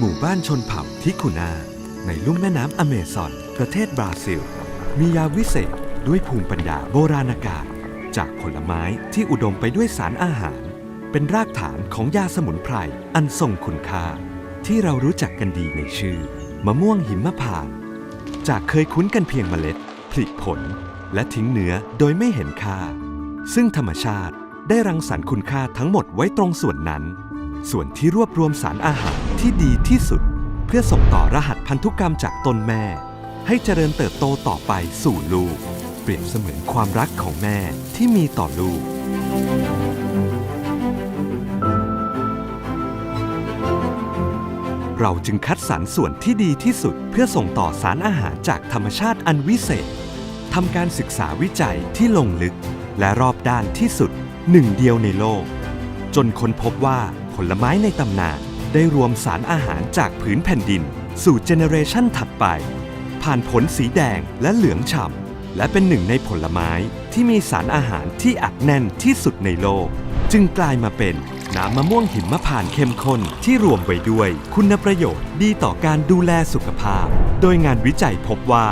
หมู่บ้านชนเผ่าทิคุนา ในลุ่มแม่น้ำอเมซอน ประเทศบราซิล มียาวิเศษด้วยภูมิปัญญาโบราณกาศจากผลไม้ที่อุดมไปด้วยสารอาหาร เป็นรากฐานของยาสมุนไพรอันทรงคุณค่า ที่เรารู้จักกันดีในชื่อ มะม่วงหิมพาน จากเคยคุ้นกันเพียงเมล็ดผลิผล และทิ้งเนื้อโดยไม่เห็นค่า ซึ่งธรรมชาติได้รังสรรค์คุณค่าทั้งหมดไว้ตรงส่วนนั้น ส่วนที่รวบรวมสารอาหารที่ดีที่สุด เพื่อส่งต่อรหัสพันธุกรรมจากต้นแม่ ให้เจริญเติบโตต่อไปสู่ลูก เปรียบเสมือนความรักของแม่ที่มีต่อลูก เราจึงคัดสรรส่วนที่ดีที่สุด เพื่อส่งต่อสารอาหารจากธรรมชาติอันวิเศษทำการศึกษาวิจัยที่ลงลึก และรอบด้านที่สุดหนึ่งเดียวในโลก จนค้นพบว่า ผลไม้ในตำนานได้รวมสารอาหารจากผืนแผ่นดิน สู่เจเนเรชันถัดไป ผ่านผลสีแดงและเหลืองฉ่ำและเป็นหนึ่งในผลไม้ที่มีสารอาหารที่อัดแน่นที่สุดในโลก จึงกลายมาเป็นน้ำมะม่วงหิมพานเข้มข้นที่รวมไว้ด้วยคุณประโยชน์ดีต่อการดูแลสุขภาพ โดยงานวิจัยพบว่า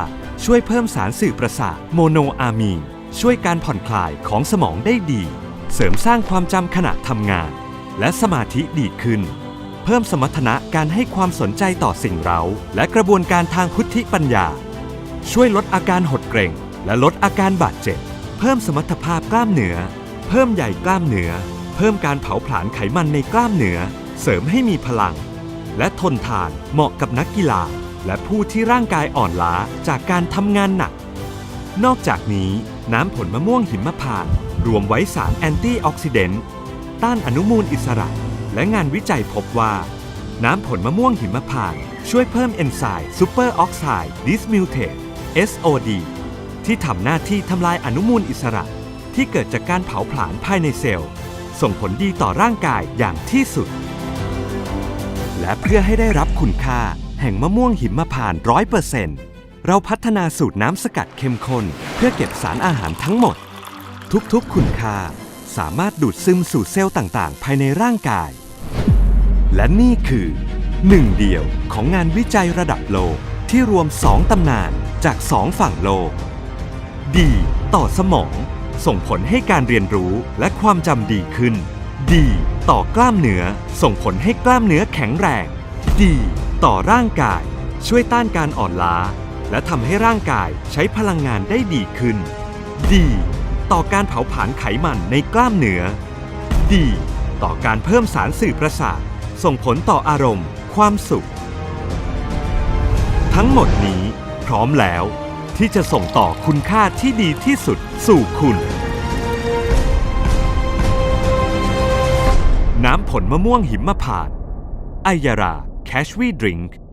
ช่วยเพิ่มสารสื่อประสาทโมโนอามีนช่วยการผ่อนคลายของสมองได้ดี เสริมสร้างความจำขณะทำงาน และสมาธิดีขึ้น เพิ่มสมรรถนะการให้ความสนใจต่อสิ่งเร้าและกระบวนการทางพุทธิปัญญา ช่วยลดอาการหดเกร็ง และลดอาการบาดเจ็บ เพิ่มสมรรถภาพกล้ามเนื้อ เพิ่มใหญ่กล้ามเนื้อ เพิ่มการเผาผลาญไขมันในกล้ามเนื้อ เสริมให้มีพลัง และทนทานเหมาะกับนักกีฬา และผู้ที่ร่างกายอ่อนล้าจากการทำงานหนัก นอกจากนี้น้ำผลมะม่วงหิมพานต์รวมไว้สารแอนตี้ออกซิเดนต์ ต้านอนุมูลอิสระ และงานวิจัยพบว่า น้ำผลมะม่วงหิมพานต์ช่วยเพิ่มเอนไซม์ซูเปอร์ออกไซด์ดิสมิวเท SOD ที่ทำหน้าที่ทำลายอนุมูลอิสระ ที่เกิดจากการเผาผลาญภายในเซลล์ ส่งผลดีต่อร่างกายอย่างที่สุด และเพื่อให้ได้รับคุณค่า แห่งมะม่วงหิมพานต์ร้อยเปอร์เซ็นต์เราพัฒนาสูตรน้ำสกัดเข้มข้นเพื่อเก็บสารอาหารทั้งหมด ทุกๆคุณค่า สามารถดูดซึมสู่เซลล์ต่าง ๆ ภายในร่างกาย และนี่คือหนึ่งเดียวของงานวิจัยระดับโลกที่รวม 2 ตำนานจาก 2 ฝั่งโลก ดีต่อสมอง ส่งผลให้การเรียนรู้และความจำดีขึ้น ดีต่อกล้ามเนื้อ ส่งผลให้กล้ามเนื้อแข็งแรง ดีต่อร่างกาย ช่วยต้านการอ่อนล้า และทำให้ร่างกายใช้พลังงานได้ดีขึ้น ดี ต่อการเผาผลาญไขมันในกล้ามเนื้อดีต่อการเพิ่มสารสื่อประสาท ส่งผลต่ออารมณ์ ความสุข ทั้งหมดนี้พร้อมแล้ว ที่จะส่งต่อคุณค่าที่ดีที่สุดสู่คุณ น้ำผลมะม่วงหิมพานต์ไอยาราแคชวีดริงก์